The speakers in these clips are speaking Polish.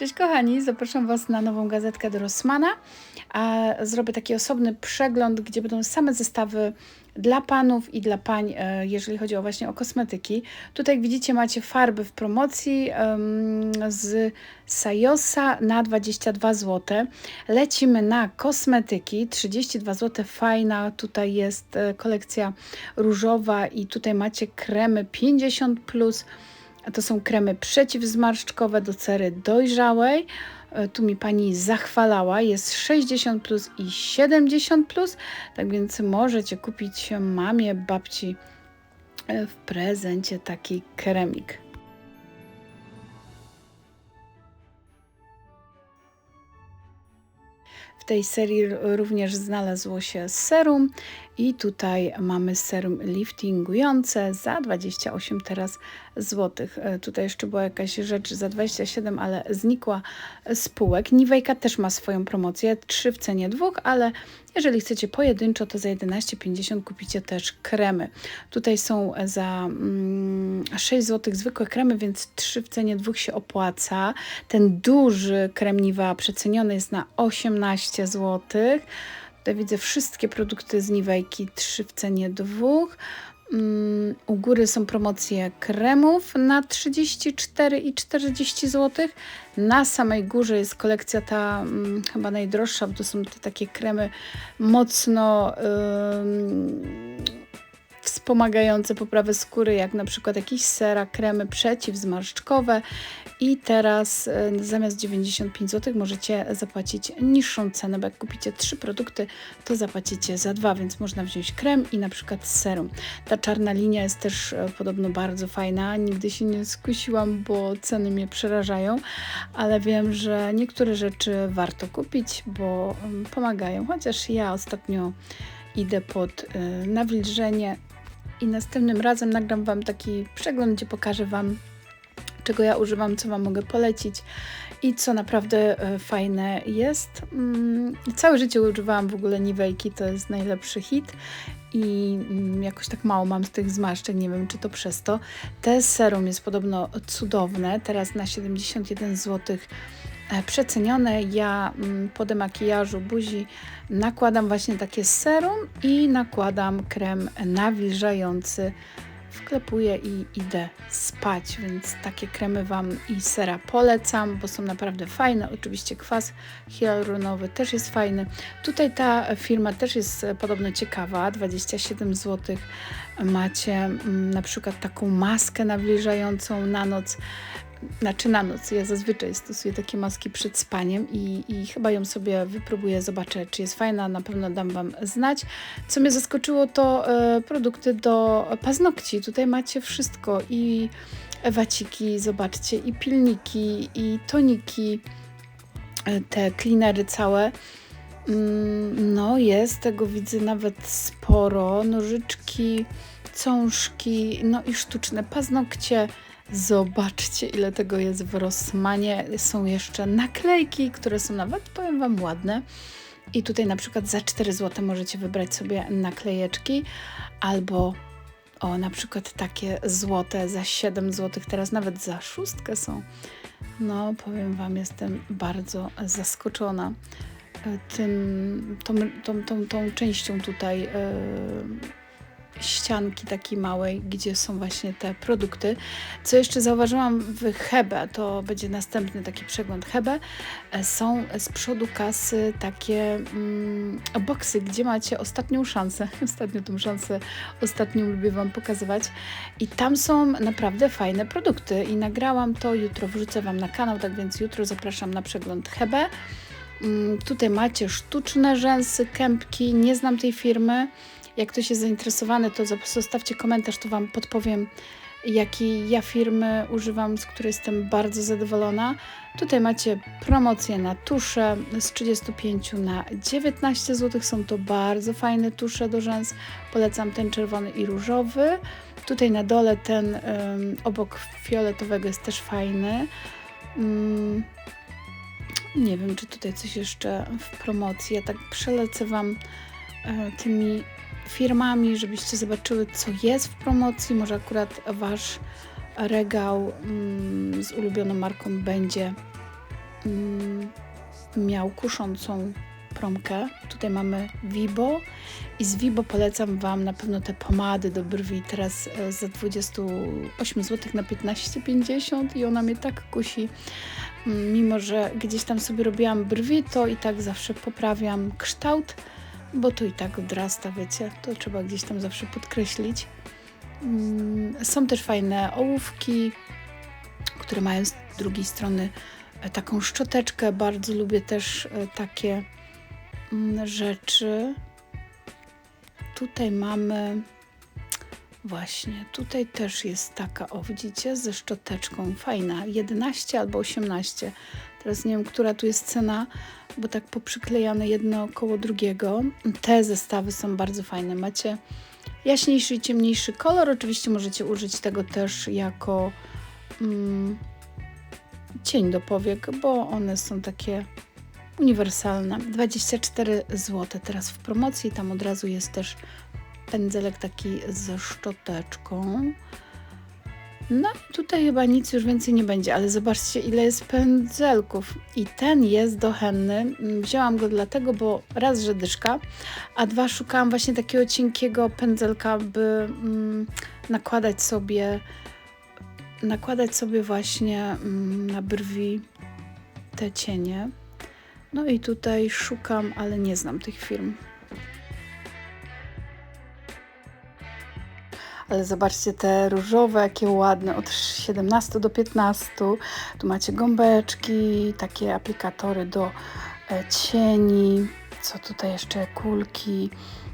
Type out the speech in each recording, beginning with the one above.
Cześć kochani, zapraszam Was na nową gazetkę do Rossmana. Zrobię taki osobny przegląd, gdzie będą same zestawy dla panów i dla pań, e, jeżeli chodzi o właśnie o kosmetyki. Tutaj jak widzicie macie farby w promocji z Sajosa na 22 zł. Lecimy na kosmetyki, 32 zł, fajna, tutaj jest e, kolekcja różowa i tutaj macie kremy 50+, plus to są kremy przeciwzmarszczkowe do cery dojrzałej. E, tu mi pani zachwalała, jest 60 plus i 70 plus, tak więc możecie kupić mamie, babci e, w prezencie taki kremik. W tej serii również znalazło się serum i tutaj mamy serum liftingujące za 28 teraz złotych. E, tutaj jeszcze była jakaś rzecz za 27, ale znikła z półek. Niwejka też ma swoją promocję, 3 w cenie dwóch, ale jeżeli chcecie pojedynczo, to za 11,50 kupicie też kremy. Tutaj są za mm, 6 zł zwykłe kremy, więc 3 w cenie dwóch się opłaca. Ten duży krem Niwa przeceniony jest na 18 zł. Tutaj widzę wszystkie produkty z Niwejki, 3 w cenie dwóch. Um, u góry są promocje kremów na 34 i 40 zł. Na samej górze jest kolekcja ta um, chyba najdroższa, bo to są te takie kremy mocno um, wspomagające poprawę skóry, jak na przykład jakieś sera, kremy przeciwzmarszczkowe i teraz e, zamiast 95 zł możecie zapłacić niższą cenę, bo jak kupicie trzy produkty, to zapłacicie za dwa, więc można wziąć krem i na przykład serum. Ta czarna linia jest też e, podobno bardzo fajna. Nigdy się nie skusiłam, bo ceny mnie przerażają, ale wiem, że niektóre rzeczy warto kupić, bo mm, pomagają. Chociaż ja ostatnio idę pod e, nawilżenie i następnym razem nagram Wam taki przegląd, gdzie pokażę Wam czego ja używam, co Wam mogę polecić i co naprawdę e, fajne jest. Mm, całe życie używałam w ogóle Niwejki, to jest najlepszy hit i mm, jakoś tak mało mam z tych zmarszczek, nie wiem czy to przez to. Te serum jest podobno cudowne, teraz na 71 zł przecenione. Ja mm, po demakijażu buzi nakładam właśnie takie serum i nakładam krem nawilżający wklepuję i idę spać, więc takie kremy Wam i sera polecam, bo są naprawdę fajne. Oczywiście kwas hialuronowy też jest fajny. Tutaj ta firma też jest podobno ciekawa, 27 zł macie mm, na przykład taką maskę nawilżającą na noc znaczy na noc. Ja zazwyczaj stosuję takie maski przed spaniem i, i chyba ją sobie wypróbuję, zobaczę, czy jest fajna. Na pewno dam Wam znać. Co mnie zaskoczyło, to e, produkty do paznokci. Tutaj macie wszystko i waciki, zobaczcie, i pilniki, i toniki, e, te cleanery całe. Mm, no, jest tego widzę nawet sporo. Nożyczki, cążki, no i sztuczne paznokcie Zobaczcie, ile tego jest w Rossmanie. Są jeszcze naklejki, które są nawet, powiem Wam, ładne. I tutaj na przykład za 4 zł możecie wybrać sobie naklejeczki albo o, na przykład takie złote za 7 zł, teraz nawet za szóstkę są. No, powiem Wam, jestem bardzo zaskoczona e, tym, tą, tą, tą, tą częścią tutaj. Yy, ścianki takiej małej, gdzie są właśnie te produkty. Co jeszcze zauważyłam w Hebe, to będzie następny taki przegląd Hebe, e, są z przodu kasy takie mm, boksy, gdzie macie ostatnią szansę. Ostatnią tą szansę, ostatnią lubię Wam pokazywać. I tam są naprawdę fajne produkty i nagrałam to, jutro wrzucę Wam na kanał, tak więc jutro zapraszam na przegląd Hebe. Mm, tutaj macie sztuczne rzęsy, kępki, nie znam tej firmy. Jak ktoś jest zainteresowany, to zostawcie komentarz, to Wam podpowiem, jakiej ja firmy używam, z której jestem bardzo zadowolona. Tutaj macie promocję na tusze z 35 na 19 zł. Są to bardzo fajne tusze do rzęs. Polecam ten czerwony i różowy. Tutaj na dole ten um, obok fioletowego jest też fajny. Um, nie wiem, czy tutaj coś jeszcze w promocji. Ja tak przelecę Wam e, tymi firmami, żebyście zobaczyły, co jest w promocji. Może akurat Wasz regał mm, z ulubioną marką będzie mm, miał kuszącą promkę. Tutaj mamy Vibo i z Vibo polecam Wam na pewno te pomady do brwi. Teraz e, za 28 zł na 15,50 i ona mnie tak kusi. Mm, Mimo, że gdzieś tam sobie robiłam brwi, to i tak zawsze poprawiam kształt, bo to i tak odrasta, wiecie. To trzeba gdzieś tam zawsze podkreślić. Mm, Są też fajne ołówki, które mają z drugiej strony e, taką szczoteczkę. Bardzo lubię też e, takie mm, rzeczy. Tutaj mamy właśnie, tutaj też jest taka, o widzicie, ze szczoteczką. Fajna, 11 albo 18. Teraz nie wiem, która tu jest cena, bo tak poprzyklejane jedno koło drugiego. Te zestawy są bardzo fajne. Macie jaśniejszy i ciemniejszy kolor. Oczywiście możecie użyć tego też jako mm, cień do powiek, bo one są takie uniwersalne. 24 zł teraz w promocji. Tam od razu jest też pędzelek taki ze szczoteczką. No tutaj chyba nic już więcej nie będzie, ale zobaczcie ile jest pędzelków. I ten jest do henny. Mm, Wzięłam go dlatego, bo raz, że dyszka, a dwa szukałam właśnie takiego cienkiego pędzelka, by mm, nakładać sobie nakładać sobie właśnie mm, na brwi te cienie. No i tutaj szukam, ale nie znam tych firm. Ale zobaczcie te różowe, jakie ładne, od 17 do 15. Tu macie gąbeczki, takie aplikatory do e, cieni. Co tutaj jeszcze? Kulki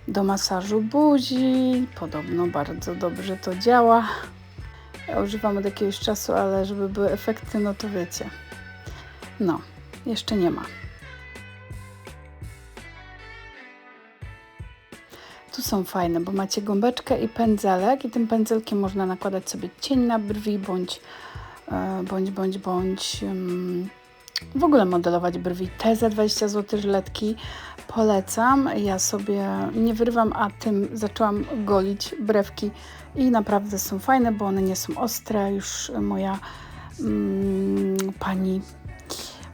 do masażu buzi. Podobno bardzo dobrze to działa. Ja używam od jakiegoś czasu, ale żeby były efekty, no to wiecie. No, jeszcze nie ma. Tu są fajne, bo macie gąbeczkę i pędzelek i tym pędzelkiem można nakładać sobie cień na brwi bądź e, bądź, bądź, bądź um, w ogóle modelować brwi. Te za 20 zł żyletki polecam. Ja sobie nie wyrywam, a tym zaczęłam golić brewki i naprawdę są fajne, bo one nie są ostre. Już moja mm, pani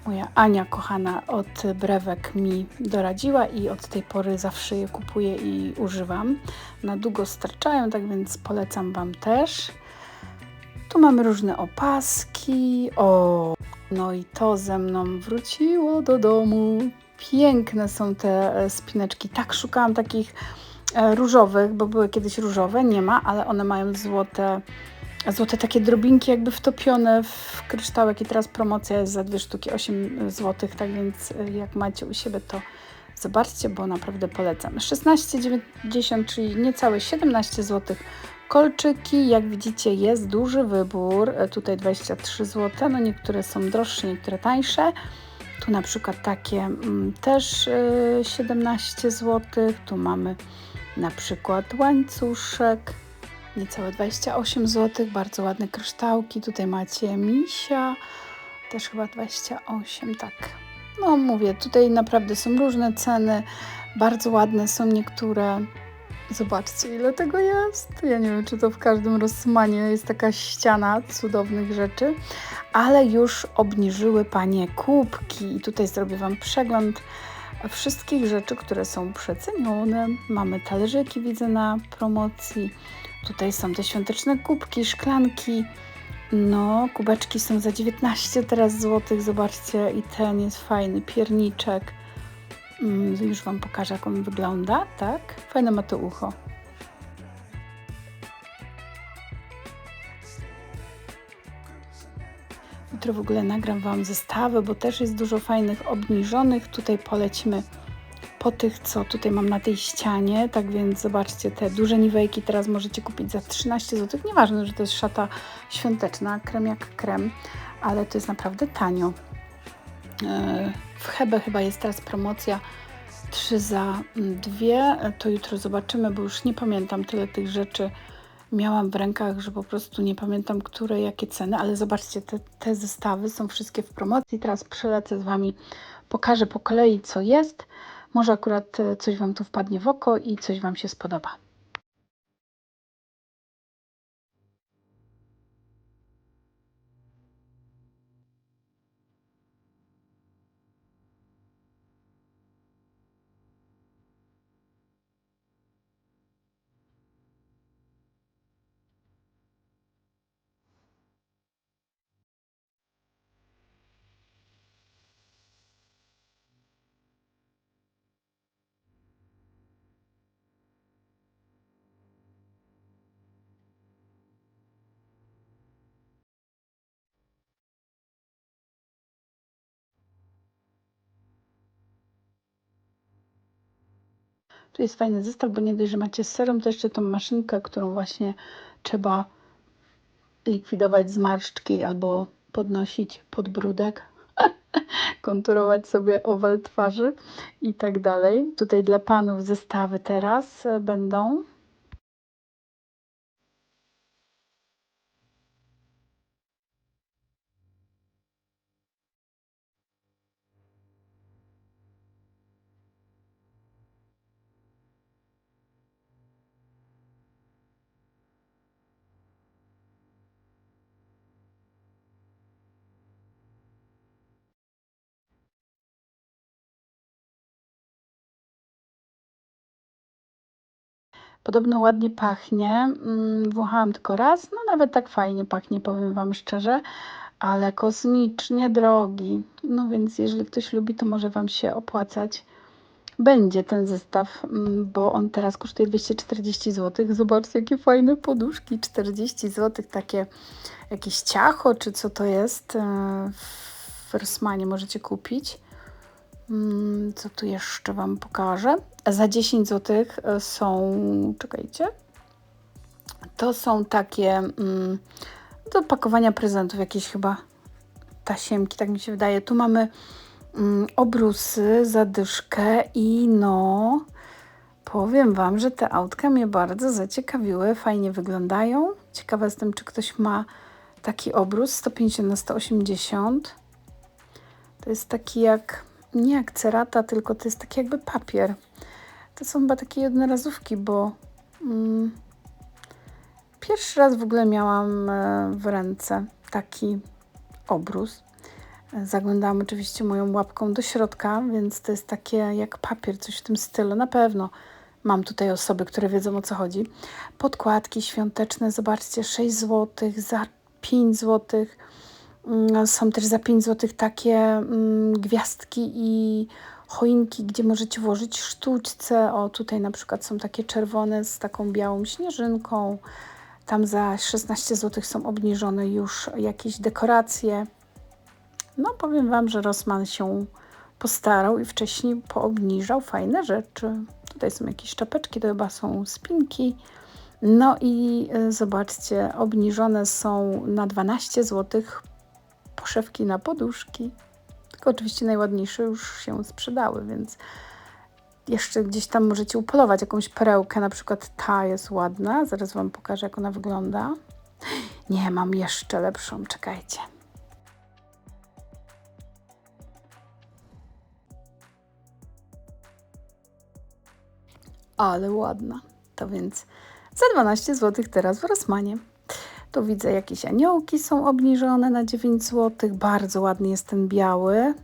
Moja Ania kochana od brewek mi doradziła i od tej pory zawsze je kupuję i używam. Na długo starczają, tak więc polecam Wam też. Tu mamy różne opaski. O, no i to ze mną wróciło do domu. Piękne są te e, spineczki. Tak szukałam takich e, różowych, bo były kiedyś różowe, nie ma, ale one mają złote złote takie drobinki jakby wtopione w kryształek i teraz promocja jest za dwie sztuki 8 zł, tak więc y, jak macie u siebie to zobaczcie, bo naprawdę polecam. 16,90 czyli niecałe 17 zł. Kolczyki, jak widzicie jest duży wybór, y, tutaj 23 zł, no niektóre są droższe, niektóre tańsze. Tu na przykład takie mm, też y, 17 zł, tu mamy na przykład łańcuszek, niecałe 28 zł. Bardzo ładne kryształki. Tutaj macie misia, też chyba 28, tak. No mówię, tutaj naprawdę są różne ceny. Bardzo ładne są niektóre. Zobaczcie, ile tego jest. Ja nie wiem, czy to w każdym Rossmanie jest taka ściana cudownych rzeczy, ale już obniżyły panie kubki. I tutaj zrobię Wam przegląd wszystkich rzeczy, które są przecenione. Mamy talerzyki, widzę na promocji. Tutaj są te świąteczne kubki, szklanki. No, kubeczki są za 19 teraz złotych. Zobaczcie, i ten jest fajny, pierniczek. Mm, już Wam pokażę, jak on wygląda, tak? Fajne ma to ucho. Jutro w ogóle nagram Wam zestawy, bo też jest dużo fajnych obniżonych. Tutaj polecimy po tych, co tutaj mam na tej ścianie. Tak więc zobaczcie, te duże niwejki teraz możecie kupić za 13 zł. Nieważne, że to jest szata świąteczna, krem jak krem, ale to jest naprawdę tanio. E, w Hebe chyba jest teraz promocja 3 za 2. To jutro zobaczymy, bo już nie pamiętam tyle tych rzeczy miałam w rękach, że po prostu nie pamiętam, które, jakie ceny, ale zobaczcie, te, te zestawy są wszystkie w promocji. Teraz przelecę z Wami, pokażę po kolei, co jest. Może akurat e, coś Wam tu wpadnie w oko i coś Wam się spodoba. Tu jest fajny zestaw, bo nie dość, że macie z serem, to jeszcze tą maszynkę, którą właśnie trzeba likwidować zmarszczki albo podnosić podbródek, konturować sobie owal twarzy i tak dalej. Tutaj dla panów zestawy teraz będą. Podobno ładnie pachnie. Mm, Wąchałam tylko raz, no nawet tak fajnie pachnie, powiem Wam szczerze, ale kosmicznie drogi. No więc jeżeli ktoś lubi, to może Wam się opłacać. Będzie ten zestaw, mm, bo on teraz kosztuje 240 zł. Zobaczcie, jakie fajne poduszki. 40 zł, takie jakieś ciacho, czy co to jest. e, W Rossmanie możecie kupić. Mm, Co tu jeszcze Wam pokażę? Za 10 zł są, czekajcie, to są takie mm, do pakowania prezentów, jakieś chyba tasiemki, tak mi się wydaje. Tu mamy mm, obrusy, zadyszkę i no, powiem Wam, że te autka mnie bardzo zaciekawiły, fajnie wyglądają. Ciekawa jestem, czy ktoś ma taki obrus 150 na 180. To jest taki jak, nie jak cerata, tylko to jest taki jakby papier. To są chyba takie jednorazówki, bo mm, pierwszy raz w ogóle miałam e, w ręce taki obrus. Zaglądałam oczywiście moją łapką do środka, więc to jest takie jak papier, coś w tym stylu. Na pewno mam tutaj osoby, które wiedzą o co chodzi. Podkładki świąteczne, zobaczcie, 6 zł, za 5 zł. Mm, Są też za 5 zł takie mm, gwiazdki i choinki, gdzie możecie włożyć sztućce. O, tutaj na przykład są takie czerwone z taką białą śnieżynką. Tam za 16 zł są obniżone już jakieś dekoracje. No, powiem Wam, że Rossmann się postarał i wcześniej poobniżał fajne rzeczy. Tutaj są jakieś czapeczki, to chyba są spinki. No i y, zobaczcie, obniżone są na 12 zł poszewki na poduszki. Tylko oczywiście najładniejsze już się sprzedały, więc jeszcze gdzieś tam możecie upolować jakąś perełkę, na przykład ta jest ładna, zaraz Wam pokażę jak ona wygląda. Nie, mam jeszcze lepszą, czekajcie. Ale ładna. To więc za 12 zł teraz w Rossmanie. Tu widzę jakieś aniołki są obniżone na 9 zł. Bardzo ładny jest ten biały.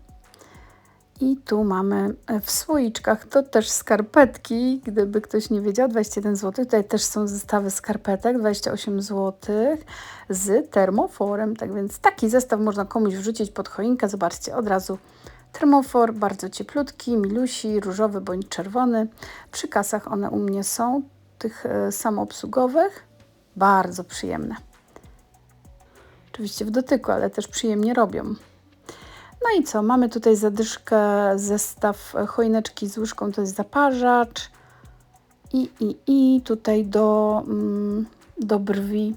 I tu mamy e, w słoiczkach to też skarpetki, gdyby ktoś nie wiedział, 21 zł. Tutaj też są zestawy skarpetek, 28 zł z termoforem. Tak więc taki zestaw można komuś wrzucić pod choinkę. Zobaczcie, od razu termofor, bardzo cieplutki, milusi, różowy bądź czerwony. Przy kasach one u mnie są, tych e, samoobsługowych. Bardzo przyjemne. Oczywiście w dotyku, ale też przyjemnie robią. No i co? Mamy tutaj zadyszkę, zestaw choineczki z łyżką, to jest zaparzacz. I, i, i tutaj do, mm, do brwi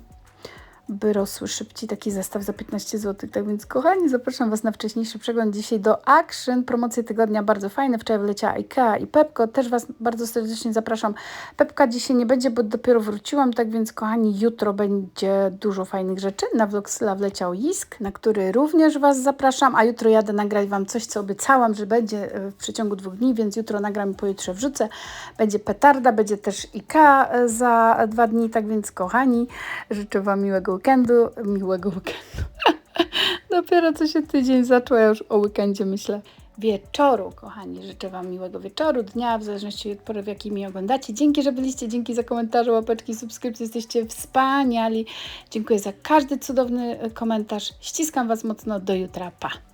by rosły szybciej taki zestaw za 15 zł. Tak więc kochani, zapraszam Was na wcześniejszy przegląd dzisiaj do Action. Promocje tygodnia bardzo fajne. Wczoraj wleciała IKEA i Pepko. Też Was bardzo serdecznie zapraszam. Pepka dzisiaj nie będzie, bo dopiero wróciłam, tak więc kochani, jutro będzie dużo fajnych rzeczy. Na Vlogsla wleciał Jisk, na który również Was zapraszam, a jutro jadę nagrać Wam coś, co obiecałam, że będzie e, w przeciągu dwóch dni, więc jutro nagram i pojutrze wrzucę. Będzie petarda, będzie też IKEA e, za dwa dni, tak więc kochani, życzę Wam miłego weekendu, miłego weekendu. Dopiero co się tydzień zaczął, ja już o weekendzie myślę. Wieczoru, kochani. Życzę Wam miłego wieczoru, dnia, w zależności od pory, w jakiej mnie oglądacie. Dzięki, że byliście, dzięki za komentarze, łapeczki, subskrypcje. Jesteście wspaniali. Dziękuję za każdy cudowny komentarz. Ściskam Was mocno. Do jutra. Pa!